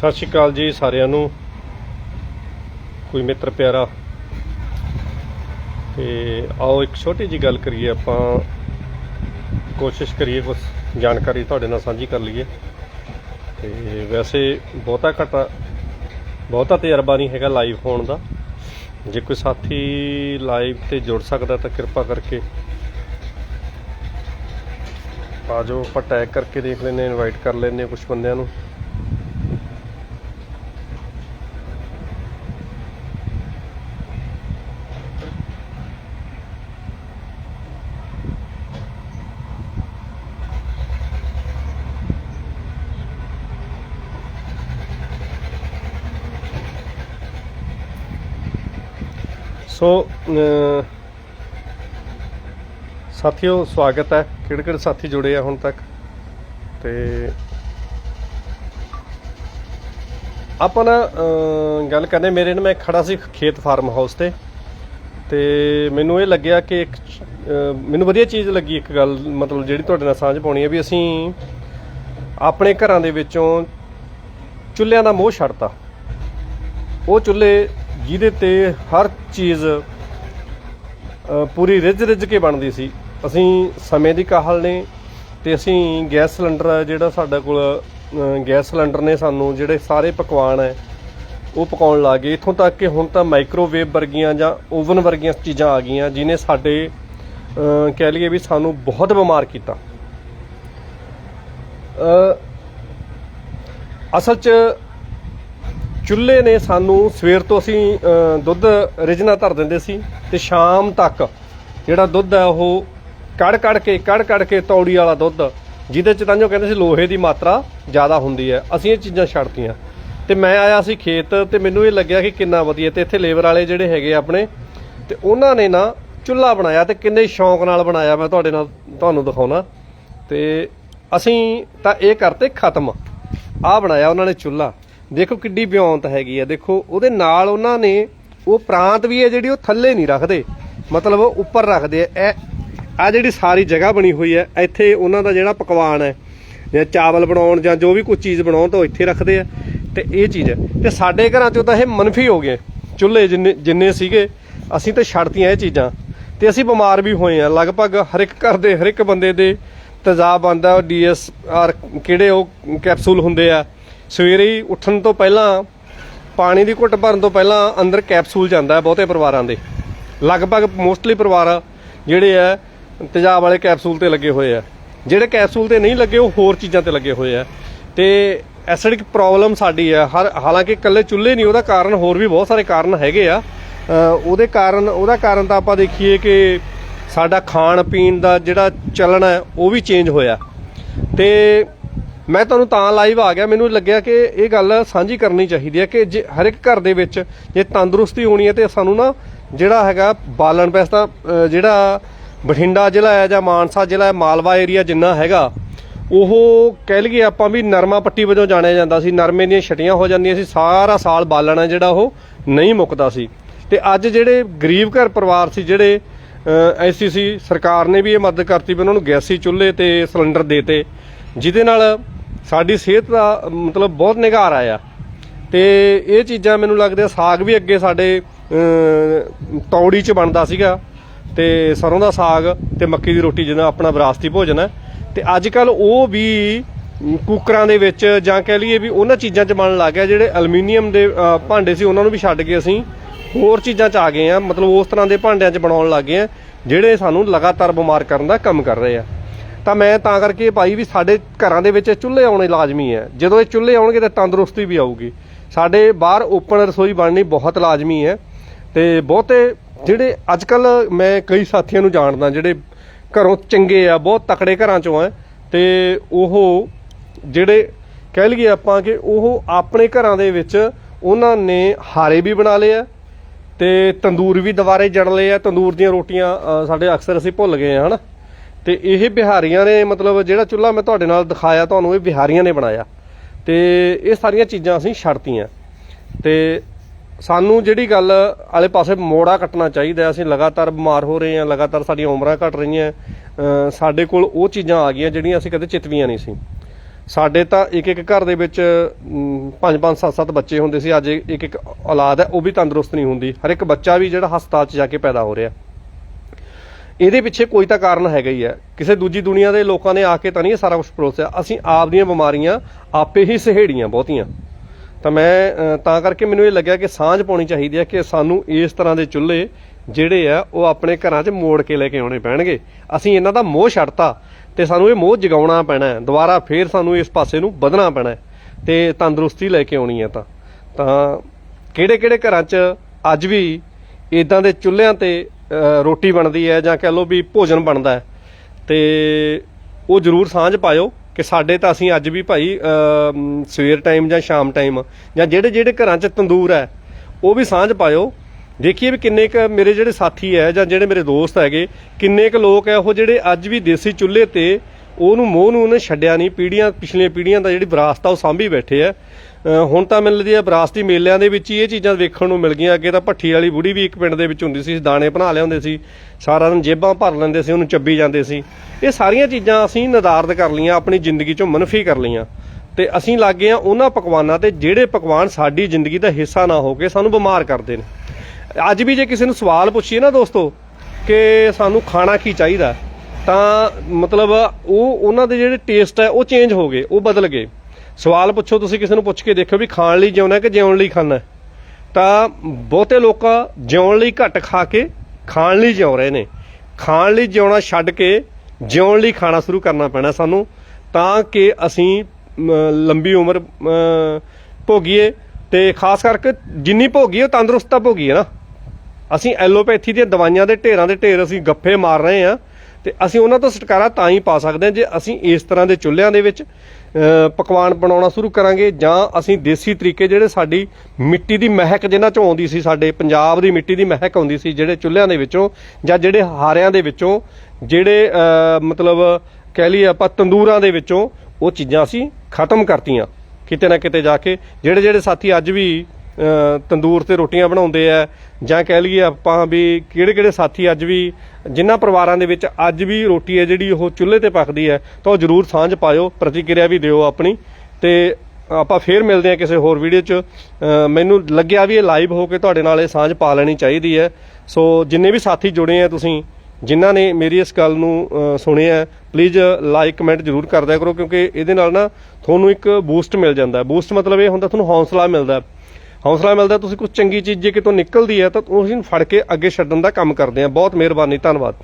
ਸਤਿ ਸ਼੍ਰੀ ਅਕਾਲ ਜੀ ਸਾਰਿਆਂ ਨੂੰ। ਕੋਈ ਮਿੱਤਰ ਪਿਆਰਾ। ਤੇ ਆਓ ਇੱਕ ਛੋਟੀ ਜੀ ਗੱਲ ਕਰੀਏ, ਆਪਾਂ ਕੋਸ਼ਿਸ਼ ਕਰੀਏ ਕੁਝ ਜਾਣਕਾਰੀ ਤੁਹਾਡੇ ਨਾਲ ਸਾਂਝੀ ਕਰ ਲਈਏ। ਤੇ ਵੈਸੇ ਬਹੁਤਾ ਘਟਾ, ਬਹੁਤਾ ਤਜਰਬਾ ਨਹੀਂ ਹੈਗਾ ਲਾਈਵ ਹੋਣ ਦਾ। ਜੇ ਕੋਈ ਸਾਥੀ ਲਾਈਵ ਤੇ ਜੁੜ ਸਕਦਾ ਤਾਂ ਕਿਰਪਾ ਕਰਕੇ ਆ ਜਾਓ, ਆਪਾਂ ਟੈਗ ਕਰਕੇ ਦੇਖ ਲੈਨੇ ਇਨਵਾਈਟ ਕਰ ਲੈਨੇ ਕੁਝ ਬੰਦਿਆਂ ਨੂੰ। ਸੋ ਸਾਥੀਓ, ਸਵਾਗਤ ਹੈ। ਕਿਹੜੇ ਕਿਹੜੇ ਸਾਥੀ ਜੁੜੇ ਆ ਹੁਣ ਤੱਕ? ਤੇ ਆਪਾਂ ਨਾ ਗੱਲ ਕਰਨੇ, ਮੇਰੇ ਨਾਲ ਮੈਂ ਖੜਾ ਸੀ ਖੇਤ ਫਾਰਮ ਹਾਊਸ ਤੇ। ਤੇ ਮੈਨੂੰ ਇਹ ਲੱਗਿਆ ਕਿ ਇੱਕ ਮੈਨੂੰ ਵਧੀਆ ਚੀਜ਼ ਲੱਗੀ ਇੱਕ ਗੱਲ, ਮਤਲਬ ਜਿਹੜੀ ਤੁਹਾਡੇ ਨਾਲ ਸਾਂਝ ਪਾਉਣੀ ਹੈ ਵੀ ਅਸੀਂ ਆਪਣੇ ਘਰਾਂ ਦੇ ਵਿੱਚੋਂ ਚੁੱਲ੍ਹਿਆਂ ਦਾ ਮੋਹ ਛੱਡਤਾ। ਉਹ ਚੁੱਲ੍ਹੇ ਜਿਹਦੇ ਤੇ ਹਰ ਚੀਜ਼ ਪੂਰੀ ਰਿੱਝ ਰਿੱਝ ਕੇ ਬਣਦੀ ਸੀ। ਅਸੀਂ ਸਮੇਂ ਦੀ ਕਾਹਲ ਨੇ ਤੇ ਅਸੀਂ ਗੈਸ ਸਿਲੰਡਰ ਜਿਹੜਾ ਸਾਡਾ ਕੋਲ ਗੈਸ ਸਿਲੰਡਰ ਨੇ ਸਾਨੂੰ ਜਿਹੜੇ ਸਾਰੇ ਪਕਵਾਨ ਹੈ, ਉਹ ਪਕਾਉਣ ਲੱਗੇ ਇਥੋਂ ਤੱਕ ਕਿ ਹੁਣ ਤਾਂ ਮਾਈਕ੍ਰੋਵੇਵ ਵਰਗੀਆਂ ਜਾਂ ਓਵਨ ਵਰਗੀਆਂ ਚੀਜ਼ਾਂ ਆ ਗਈਆਂ, ਜਿਨੇ ਸਾਡੇ ਕਹਿ ਲਈਏ ਵੀ ਸਾਨੂੰ ਬਹੁਤ ਬਿਮਾਰ ਕੀਤਾ। ਅਸਲ 'ਚ ਚੁੱਲ੍ਹੇ ਨੇ ਸਾਨੂੰ ਸਵੇਰ ਤੋਂ ਅਸੀਂ ਦੁੱਧ ਰਿਜਣਾ ਧਰ ਦਿੰਦੇ ਸੀ ਤੇ ਸ਼ਾਮ ਤੱਕ ਜਿਹੜਾ ਦੁੱਧ ਹੈ ਉਹ ਕੜ ਕੜ ਕੇ ਕੜ ਕੜ ਕੇ ਤੌੜੀ ਵਾਲਾ ਦੁੱਧ, ਜਿਹਦੇ ਚ ਤਾਂ ਜੋ ਕਹਿੰਦੇ ਸੀ ਲੋਹੇ ਦੀ ਮਾਤਰਾ ਜ਼ਿਆਦਾ ਹੁੰਦੀ ਹੈ। ਅਸੀਂ ਇਹ ਚੀਜ਼ਾਂ ਛੱਡਤੀਆਂ। ਤੇ ਮੈਂ ਆਇਆ ਸੀ ਖੇਤ ਤੇ ਮੈਨੂੰ ਇਹ ਲੱਗਿਆ ਕਿ ਕਿੰਨਾ ਵਧੀਆ। ਤੇ ਇੱਥੇ ਲੇਬਰ ਵਾਲੇ ਜਿਹੜੇ ਹੈਗੇ ਆਪਣੇ, ਤੇ ਉਹਨਾਂ ਨੇ ਨਾ ਚੁੱਲ੍ਹਾ ਬਣਾਇਆ ਤੇ ਕਿੰਨੇ ਸ਼ੌਂਕ ਨਾਲ ਬਣਾਇਆ। ਮੈਂ ਤੁਹਾਡੇ ਨਾਲ ਤੁਹਾਨੂੰ ਦਿਖਾਉਣਾ। ਤੇ ਅਸੀਂ ਤਾਂ ਇਹ ਕਰਤੇ ਖਤਮ। ਆ ਬਣਾਇਆ ਉਹਨਾਂ ਨੇ ਚੁੱਲ੍ਹਾ। ਦੇਖੋ ਕਿੱਡੀ ਬਿਉਂਤ ਹੈਗੀ ਆ। ਦੇਖੋ, ਉਹਦੇ ਨਾਲ ਉਹਨਾਂ ਨੇ, ਉਹ ਪ੍ਰਾਂਤ ਵੀ ਹੈ ਜਿਹੜੀ ਉਹ ਥੱਲੇ ਨਹੀਂ ਰੱਖਦੇ। ਮਤਲਬ ਉਹ ਉੱਪਰ ਰੱਖਦੇ ਆ। ਇਹ, ਆ ਜਿਹੜੀ ਸਾਰੀ ਜਗ੍ਹਾ ਬਣੀ ਹੋਈ ਹੈ, ਇੱਥੇ ਉਹਨਾਂ ਦਾ ਜਿਹੜਾ ਪਕਵਾਨ ਹੈ, ਜਾਂ ਚਾਵਲ ਬਣਾਉਣ, ਜਾਂ ਜੋ ਵੀ ਕੋਈ ਚੀਜ਼ ਬਣਾਉਣ, ਤਾਂ ਉਹ ਇੱਥੇ ਰੱਖਦੇ ਆ। ਤੇ ਇਹ ਚੀਜ਼ ਹੈ। ਤੇ ਸਾਡੇ ਘਰਾਂ 'ਚੋਂ ਤਾਂ ਇਹ ਮਨਫੀ ਹੋ ਗਏ। ਚੁੱਲ੍ਹੇ ਜਿੰਨੇ ਜਿੰਨੇ ਸੀਗੇ, ਅਸੀਂ ਤਾਂ ਛੱਡਤੀਆਂ ਇਹ ਚੀਜ਼ਾਂ। ਤੇ ਅਸੀਂ ਬਿਮਾਰ ਵੀ ਹੋਏ ਆ। ਲਗਭਗ ਹਰ ਇੱਕ ਘਰ ਦੇ, ਹਰ ਇੱਕ ਬੰਦੇ ਦੇ ਤੇਜ਼ਾਬ ਆਂਦਾ ਡੀਐਸ ਆਰ ਕਿਹੜੇ ਉਹ ਕੈਪਸੂਲ ਹੁੰਦੇ ਆ। ਸਵੇਰੇ ਹੀ ਉੱਠਣ ਤੋਂ ਪਹਿਲਾਂ, ਪਾਣੀ ਦੀ ਘੁੱਟ ਭਰਨ ਤੋਂ ਪਹਿਲਾਂ ਅੰਦਰ ਕੈਪਸੂਲ ਜਾਂਦਾ ਹੈ ਬਹੁਤੇ ਪਰਿਵਾਰਾਂ ਦੇ। ਲਗਭਗ ਮੋਸਟਲੀ ਪਰਿਵਾਰ ਜਿਹੜੇ ਆ ਤੇਜ਼ਾਬ ਵਾਲੇ ਕੈਪਸੂਲ ਤੇ ਲੱਗੇ ਹੋਏ ਆ ਜਿਹੜੇ ਕੈਪਸੂਲ ਤੇ ਨਹੀਂ ਲੱਗੇ, ਉਹ ਹੋਰ ਚੀਜ਼ਾਂ ਤੇ ਲੱਗੇ ਹੋਏ ਆ ਤੇ ਐਸਿਡਿਕ ਪ੍ਰੋਬਲਮ ਸਾਡੀ ਆ ਹਰ, ਹਾਲਾਂਕਿ ਇਕੱਲੇ ਚੁੱਲ੍ਹੇ ਨਹੀਂ, ਉਹਦਾ ਕਾਰਨ ਹੋਰ ਵੀ ਬਹੁਤ ਸਾਰੇ ਕਾਰਨ ਹੈਗੇ ਆ। ਉਹਦੇ ਕਾਰਨ, ਉਹਦਾ ਕਾਰਨ ਤਾਂ ਆਪਾਂ ਦੇਖੀਏ ਕਿ ਸਾਡਾ ਖਾਣ ਪੀਣ ਦਾ ਜਿਹੜਾ ਚੱਲਣ ਹੈ, ਉਹ ਵੀ ਚੇਂਜ ਹੋਇਆ। ਤੇ ਮੈਂ ਤੁਹਾਨੂੰ ਤਾਂ ਲਾਈਵ ਆ ਗਿਆ, ਮੈਨੂੰ ਲੱਗਿਆ ਕਿ ਇਹ ਗੱਲ ਸਾਂਝੀ ਕਰਨੀ ਚਾਹੀਦੀ ਹੈ ਕਿ ਜੇ ਹਰ ਇੱਕ ਘਰ ਦੇ ਵਿੱਚ ਜੇ ਤੰਦਰੁਸਤੀ ਹੋਣੀ ਹੈ ਤੇ ਸਾਨੂੰ ਨਾ ਜਿਹੜਾ ਹੈਗਾ ਬਾਲਣ ਪੈਸ ਤਾਂ ਜਿਹੜਾ ਬਠਿੰਡਾ ਜ਼ਿਲ੍ਹਾ ਹੈ ਜਾਂ ਮਾਨਸਾ ਜ਼ਿਲ੍ਹਾ ਹੈ, ਮਾਲਵਾ ਏਰੀਆ ਜਿੰਨਾ ਹੈਗਾ, ਉਹ ਕਹਿ ਲਈਏ ਆਪਾਂ ਵੀ ਨਰਮਾ ਪੱਟੀ ਵਜੋਂ ਜਾਣਿਆ ਜਾਂਦਾ ਸੀ, ਨਰਮੇ ਦੀਆਂ ਛਟੀਆਂ ਹੋ ਜਾਂਦੀਆਂ ਸੀ, ਸਾਰਾ ਸਾਲ ਬਾਲਣ ਹੈ ਜਿਹੜਾ ਉਹ ਨਹੀਂ ਮੁੱਕਦਾ ਸੀ। ਤੇ ਅੱਜ ਜਿਹੜੇ ਗਰੀਬ ਘਰ ਪਰਿਵਾਰ ਸੀ, ਜਿਹੜੇ ਐਸਸੀਸੀ ਸਰਕਾਰ ਨੇ ਵੀ ਇਹ ਮਦਦ ਕਰਤੀ ਵੀ ਉਹਨਾਂ ਨੂੰ ਗੈਸੀ ਚੁੱਲ੍ਹੇ ਤੇ ਸਿਲੰਡਰ ਦੇਤੇ ਜਿਹਦੇ ਨਾਲ ਸਾਡੀ ਸਿਹਤ ਦਾ, ਮਤਲਬ ਬਹੁਤ ਨਿਘਾਰ ਆਇਆ। ਤੇ ਇਹ ਚੀਜ਼ਾਂ ਮੈਨੂੰ ਲੱਗਦਾ ਸਾਗ ਵੀ ਅੱਗੇ ਸਾਡੇ ਤੌੜੀ 'ਚ ਬਣਦਾ ਸੀਗਾ। ਤੇ ਸਰੋਂ ਦਾ ਸਾਗ ਤੇ ਮੱਕੀ ਦੀ ਰੋਟੀ, ਜਿਹਦਾ ਆਪਣਾ ਵਿਰਾਸਤੀ ਭੋਜਨ ਹੈ। ਤੇ ਅੱਜ ਕੱਲ ਉਹ ਵੀ ਕੁੱਕਰਾਂ ਦੇ ਵਿੱਚ ਜਾਂ ਕਹਿ ਲਈਏ ਵੀ ਉਹਨਾਂ ਚੀਜ਼ਾਂ 'ਚ ਬਣਨ ਲੱਗ ਗਿਆ, ਜਿਹੜੇ ਅਲਮੀਨੀਅਮ ਦੇ ਭਾਂਡੇ ਸੀ, ਉਹਨਾਂ ਨੂੰ ਵੀ ਛੱਡ ਕੇ ਅਸੀਂ ਹੋਰ ਚੀਜ਼ਾਂ 'ਚ ਆ ਗਏ ਆ ਮਤਲਬ ਉਸ ਤਰ੍ਹਾਂ ਦੇ ਭਾਂਡਿਆਂ 'ਚ ਬਣਾਉਣ ਲੱਗ ਗਏ ਆ ਜਿਹੜੇ ਸਾਨੂੰ ਲਗਾਤਾਰ ਬਿਮਾਰ ਕਰਨ ਦਾ ਕੰਮ ਕਰ ਰਹੇ ਆ। ਤਾਂ ਮੈਂ ਤਾਂ ਕਰਕੇ ਭਾਈ ਵੀ ਸਾਡੇ ਘਰਾਂ ਦੇ ਵਿੱਚ ਚੁੱਲ੍ਹੇ ਆਉਣੇ ਲਾਜ਼ਮੀ ਹੈ। ਜਦੋਂ ਇਹ ਚੁੱਲ੍ਹੇ ਆਉਣਗੇ ਤਾਂ ਤੰਦਰੁਸਤੀ ਵੀ ਆਊਗੀ। ਸਾਡੇ ਬਾਹਰ ਓਪਨ ਰਸੋਈ ਬਣਨੀ ਬਹੁਤ ਲਾਜ਼ਮੀ ਹੈ ਤੇ ਬਹੁਤੇ ਜਿਹੜੇ ਅੱਜ ਕੱਲ ਮੈਂ ਕਈ ਸਾਥੀਆਂ ਨੂੰ ਜਾਣਦਾ ਜਿਹੜੇ ਘਰੋਂ ਚੰਗੇ ਆ, ਬਹੁਤ ਤਕੜੇ ਘਰਾਂ ਚੋਂ ਆ ਤੇ ਉਹ ਜਿਹੜੇ ਕਹਿ ਲਈਏ ਆਪਾਂ ਕਿ ਉਹ ਆਪਣੇ ਘਰਾਂ ਦੇ ਵਿੱਚ ਉਹਨਾਂ ਨੇ ਹਾਰੇ ਵੀ ਬਣਾ ਲਏ ਆ ਤੇ ਤੰਦੂਰ ਵੀ ਦੁਬਾਰੇ ਜੜ ਲਏ ਆ। ਤੰਦੂਰ ਦੀਆਂ ਰੋਟੀਆਂ ਸਾਡੇ ਅਕਸਰ ਅਸੀਂ ਭੁੱਲ ਗਏ ਆ, ਹਨਾ? ਤੇ ਇਹ ਬਿਹਾਰੀਆਂ ਨੇ ਮਤਲਬ ਜਿਹੜਾ ਚੁੱਲ੍ਹਾ ਮੈਂ ਤੁਹਾਡੇ ਨਾਲ ਦਿਖਾਇਆ, ਤੁਹਾਨੂੰ ਇਹ ਬਿਹਾਰੀਆਂ ਨੇ ਬਣਾਇਆ। ਤੇ ਇਹ ਸਾਰੀਆਂ ਚੀਜ਼ਾਂ ਅਸੀਂ ਛੱਡਤੀਆਂ। ਤੇ ਸਾਨੂੰ ਜਿਹੜੀ ਗੱਲ ਆਲੇ ਪਾਸੇ ਮੋੜਾ ਕੱਟਣਾ ਚਾਹੀਦਾ ਅਸੀਂ ਲਗਾਤਾਰ ਬਿਮਾਰ ਹੋ ਰਹੇ ਹਾਂ, ਲਗਾਤਾਰ ਸਾਡੀਆਂ ਉਮਰਾਂ ਘਟ ਰਹੀਆਂ ਸਾਡੇ ਕੋਲ ਉਹ ਚੀਜ਼ਾਂ ਆ ਗਈਆਂ ਜਿਹੜੀਆਂ ਅਸੀਂ ਕਦੇ ਚਿਤਵੀਆਂ ਨਹੀਂ ਸੀ। ਸਾਡੇ ਤਾਂ ਇੱਕ ਇੱਕ ਘਰ ਦੇ ਵਿੱਚ ਪੰਜ ਪੰਜ ਸੱਤ ਸੱਤ ਬੱਚੇ ਹੁੰਦੇ ਸੀ, ਅੱਜ ਇੱਕ ਇੱਕ ਔਲਾਦ ਹੈ, ਉਹ ਵੀ ਤੰਦਰੁਸਤ ਨਹੀਂ ਹੁੰਦੀ। ਹਰ ਇੱਕ ਬੱਚਾ ਵੀ ਜਿਹੜਾ ਹਸਪਤਾਲ 'ਚ ਜਾ ਕੇ ਪੈਦਾ ਹੋ ਰਿਹਾ। ਇਹਦੇ ਪਿੱਛੇ ਕੋਈ ਤਾਂ ਕਾਰਨ ਹੈਗਾ ਹੀ ਹੈ। ਕਿਸੇ ਦੂਜੀ ਦੁਨੀਆ ਦੇ ਲੋਕਾਂ ਨੇ ਆ ਕੇ ਤਾਂ ਨਹੀਂ ਇਹ ਸਾਰਾ ਕੁਝ ਪਰੋਸਿਆ ਅਸੀਂ ਆਪ ਦੀਆਂ ਬਿਮਾਰੀਆਂ, ਆਪੇ ਹੀ ਸਹੇੜੀਆਂ ਬਹੁਤੀਆਂ। ਤਾਂ ਮੈਂ ਤਾਂ ਕਰਕੇ ਮੈਨੂੰ ਇਹ ਲੱਗਿਆ ਕਿ ਸਾਂਝ ਪਾਉਣੀ ਚਾਹੀਦੀ ਹੈ ਕਿ ਸਾਨੂੰ ਇਸ ਤਰ੍ਹਾਂ ਦੇ ਚੁੱਲ੍ਹੇ ਜਿਹੜੇ ਆ, ਉਹ ਆਪਣੇ ਘਰਾਂ 'ਚ ਮੋੜ ਕੇ ਲੈ ਕੇ ਆਉਣੇ ਪੈਣਗੇ। ਅਸੀਂ ਇਹਨਾਂ ਦਾ ਮੋਹ ਛੱਡਤਾ ਤੇ ਸਾਨੂੰ ਇਹ ਮੋਹ ਜਗਾਉਣਾ ਪੈਣਾ ਹੈ। ਦੁਬਾਰਾ ਫੇਰ ਸਾਨੂੰ ਇਸ ਪਾਸੇ ਨੂੰ ਵਧਣਾ ਪੈਣਾ ਹੈ ਤੇ ਤੰਦਰੁਸਤੀ ਲੈ ਕੇ ਆਉਣੀ ਹੈ ਤਾਂ। ਤਾਂ ਕਿਹੜੇ ਕਿਹੜੇ ਘਰਾਂ 'ਚ ਅੱਜ ਵੀ ਇਦਾਂ ਦੇ ਚੁੱਲ੍ਹਿਆਂ ਤੇ ਰੋਟੀ ਬਣਦੀ ਹੈ ਜਾਂ ਕਹਿ ਲਓ ਵੀ ਭੋਜਨ ਬਣਦਾ ਹੈ, ਤੇ ਉਹ ਜ਼ਰੂਰ ਸਾਂਝ ਪਾਇਓ ਕਿ ਸਾਡੇ ਤਾਂ ਅਸੀਂ ਅੱਜ ਵੀ ਭਾਈ ਸਵੇਰ ਟਾਈਮ ਜਾਂ ਸ਼ਾਮ ਟਾਈਮ ਜਾਂ ਜਿਹੜੇ ਜਿਹੜੇ ਘਰਾਂ 'ਚ ਤੰਦੂਰ ਹੈ, ਉਹ ਵੀ ਸਾਂਝ ਪਾਇਓ। ਦੇਖੀਏ ਵੀ ਕਿੰਨੇ ਕ ਮੇਰੇ ਜਿਹੜੇ ਸਾਥੀ ਹੈ ਜਾਂ ਜਿਹੜੇ ਮੇਰੇ ਦੋਸਤ ਹੈਗੇ, ਕਿੰਨੇ ਕ ਲੋਕ ਹੈ ਉਹ ਜਿਹੜੇ ਅੱਜ ਵੀ ਦੇਸੀ ਚੁੱਲ੍ਹੇ ਤੇ ਉਹਨੂੰ ਮੋਹ ਨੂੰ ਉਹਨੇ ਛੱਡਿਆ ਨਹੀਂ। ਪੀੜ੍ਹੀਆਂ ਪਿਛਲੀਆਂ ਪੀੜ੍ਹੀਆਂ ਦਾ ਜਿਹੜੀ ਵਿਰਾਸਤ ਆ, ਉਹ ਸਾਂਭੀ ਬੈਠੇ ਆ। ਹੁਣ ਤਾਂ ਮੈਨੂੰ ਲੱਗਦੀ ਹੈ ਵਿਰਾਸਤੀ ਮੇਲਿਆਂ ਦੇ ਵਿੱਚ ਹੀ ਇਹ ਚੀਜ਼ਾਂ ਵੇਖਣ ਨੂੰ ਮਿਲ ਗਈਆਂ। ਅੱਗੇ ਤਾਂ ਭੱਠੀ ਵਾਲੀ ਬੁੜੀ ਵੀ ਇੱਕ ਪਿੰਡ ਦੇ ਵਿੱਚ ਹੁੰਦੀ ਸੀ ਦਾਣੇ ਬਣਾ ਲਿਆਉਂਦੇ ਸੀ। ਸਾਰਾ ਦਿਨ ਜੇਬਾਂ ਭਰ ਲੈਂਦੇ ਸੀ, ਉਹਨੂੰ ਚੱਬੀ ਜਾਂਦੇ ਸੀ। ਇਹ ਸਾਰੀਆਂ ਚੀਜ਼ਾਂ ਅਸੀਂ ਨਦਾਰਦ ਕਰ ਲਈਆਂ, ਆਪਣੀ ਜ਼ਿੰਦਗੀ ਚੋਂ ਮਨਫੀ ਕਰ ਲਈਆਂ। ਤੇ ਅਸੀਂ ਲੱਗ ਗਏ ਆ ਉਹਨਾਂ ਪਕਵਾਨਾਂ ਤੇ ਜਿਹੜੇ ਪਕਵਾਨ ਸਾਡੀ ਜ਼ਿੰਦਗੀ ਦਾ ਹਿੱਸਾ ਨਾ ਹੋ ਕੇ ਸਾਨੂੰ ਬਿਮਾਰ ਕਰਦੇ ਨੇ। ਅੱਜ ਵੀ ਜੇ ਕਿਸੇ ਨੂੰ ਸਵਾਲ ਪੁੱਛੀਏ ਨਾ ਦੋਸਤੋ, ਕਿ ਸਾਨੂੰ ਖਾਣਾ ਕੀ ਚਾਹੀਦਾ? ਤਾਂ ਮਤਲਬ ਉਹ, ਉਹਨਾਂ ਦੇ ਜਿਹੜੇ ਟੇਸਟ ਹੈ, ਉਹ ਚੇਂਜ ਹੋ ਗਏ, ਉਹ ਬਦਲ ਗਏ। ਸਵਾਲ ਪੁੱਛੋ ਤੁਸੀਂ ਕਿਸੇ ਨੂੰ ਪੁੱਛ ਕੇ ਦੇਖੋ ਵੀ ਖਾਣ ਲਈ ਜਿਉਣਾ ਕਿ ਜਿਉਣ ਲਈ ਖਾਣਾ। ਤਾਂ ਬਹੁਤੇ ਲੋਕ ਜਿਉਣ ਲਈ ਘੱਟ ਖਾ ਕੇ ਖਾਣ ਲਈ ਜਿਉ ਰਹੇ ਨੇ। ਖਾਣ ਲਈ ਜਿਉਣਾ ਛੱਡ ਕੇ ਜਿਉਣ ਲਈ ਖਾਣਾ ਸ਼ੁਰੂ ਕਰਨਾ ਪੈਣਾ ਸਾਨੂੰ, ਤਾਂ ਕਿ ਅਸੀਂ ਲੰਬੀ ਉਮਰ ਭੋਗੀਏ ਤੇ ਖਾਸ ਕਰਕੇ ਜਿੰਨੀ ਭੋਗੀਏ ਉਹ ਤੰਦਰੁਸਤ ਤਾਂ ਭੋਗੀਏ ਨਾ। ਅਸੀਂ ਐਲੋਪੈਥੀ ਦੀਆਂ ਦਵਾਈਆਂ ਦੇ ਢੇਰਾਂ ਦੇ ਢੇਰ ਅਸੀਂ ਗੱਫੇ ਮਾਰ ਰਹੇ ਹਾਂ। ਤੇ ਅਸੀਂ ਉਹਨਾਂ ਤੋਂ ਛੁਟਕਾਰਾ ਤਾਂ ਹੀ ਪਾ ਸਕਦੇ ਹਾਂ ਜੇ ਅਸੀਂ ਇਸ ਤਰ੍ਹਾਂ ਦੇ ਚੁੱਲ੍ਹਿਆਂ ਦੇ ਵਿੱਚ ਪਕਵਾਨ ਬਣਾਉਣਾ ਸ਼ੁਰੂ ਕਰਾਂਗੇ ਜਾਂ ਅਸੀਂ ਦੇਸੀ ਤਰੀਕੇ ਜਿਹੜੇ ਸਾਡੀ ਮਿੱਟੀ ਦੀ ਮਹਿਕ ਜਿਨ੍ਹਾਂ ਚੋਂ ਆਉਂਦੀ ਸੀ, ਸਾਡੇ ਪੰਜਾਬ ਦੀ ਮਿੱਟੀ ਦੀ ਮਹਿਕ ਆਉਂਦੀ ਸੀ, ਜਿਹੜੇ ਚੁੱਲ੍ਹਿਆਂ ਦੇ ਵਿੱਚੋਂ ਜਾਂ ਜਿਹੜੇ ਹਾਰਿਆਂ ਦੇ ਵਿੱਚੋਂ, ਜਿਹੜੇ ਮਤਲਬ ਕਹਿ ਲਈਏ ਆਪਾਂ ਤੰਦੂਰਾਂ ਦੇ ਵਿੱਚੋਂ ਉਹ ਚੀਜ਼ਾਂ ਅਸੀਂ ਖਤਮ ਕਰਤੀਆਂ ਕਿਤੇ ਨਾ ਕਿਤੇ ਜਾ ਕੇ, ਜਿਹੜੇ ਜਿਹੜੇ ਸਾਥੀ ਅੱਜ ਵੀ ਤੰਦੂਰ ਤੇ ਰੋਟੀਆਂ ਬਣਾਉਂਦੇ ਆ। ਜਾਂ ਕਹਿ ਲਈਏ ਆਪਾਂ ਵੀ ਕਿਹੜੇ ਕਿਹੜੇ ਸਾਥੀ ਅੱਜ ਵੀ ਜਿਨ੍ਹਾਂ ਪਰਿਵਾਰਾਂ ਦੇ ਵਿੱਚ ਅੱਜ ਵੀ ਰੋਟੀ ਹੈ ਜਿਹੜੀ ਉਹ ਚੁੱਲ੍ਹੇ ਤੇ ਪੱਕਦੀ ਹੈ, ਤਾਂ ਉਹ ਜਰੂਰ ਸਾਂਝ ਪਾਇਓ, ਪ੍ਰਤੀਕਿਰਿਆ ਵੀ ਦਿਓ ਆਪਣੀ। ਤੇ ਆਪਾਂ ਫੇਰ ਮਿਲਦੇ ਹਾਂ ਕਿਸੇ ਹੋਰ ਵੀਡੀਓ 'ਚ। ਮੈਨੂੰ ਲੱਗਿਆ ਵੀ ਇਹ ਲਾਈਵ ਹੋ ਕੇ ਤੁਹਾਡੇ ਨਾਲ ਇਹ ਸਾਂਝ ਪਾ ਲੈਣੀ ਚਾਹੀਦੀ ਹੈ। ਸੋ ਜਿੰਨੇ ਵੀ ਸਾਥੀ ਜੁੜੇ ਆ ਤੁਸੀਂ, ਜਿਨ੍ਹਾਂ ਨੇ ਮੇਰੀ ਇਸ ਗੱਲ ਨੂੰ ਸੁਣਿਆ ਪਲੀਜ਼ ਲਾਈਕ ਕਮੈਂਟ ਜਰੂਰ ਕਰਦਿਆ ਕਰੋ, ਕਿਉਂਕਿ ਇਹਦੇ ਨਾਲ ਨਾ ਤੁਹਾਨੂੰ ਇੱਕ ਬੂਸਟ ਮਿਲ ਜਾਂਦਾ ਬੂਸਟ ਮਤਲਬ ਇਹ ਹੁੰਦਾ, ਤੁਹਾਨੂੰ ਹੌਸਲਾ ਮਿਲਦਾ ਹੌਸਲਾ ਮਿਲਦਾ ਤੁਸੀਂ ਕੁਝ ਚੰਗੀ ਚੀਜ਼ ਜੇ ਕਿਤੋਂ ਨਿਕਲਦੀ ਹੈ, ਤਾਂ ਉਸ ਨੂੰ ਫੜ ਕੇ ਅੱਗੇ ਛੱਡਣ ਦਾ ਕੰਮ ਕਰਦੇ ਆ। ਬਹੁਤ ਮਿਹਰਬਾਨੀ, ਧੰਨਵਾਦ।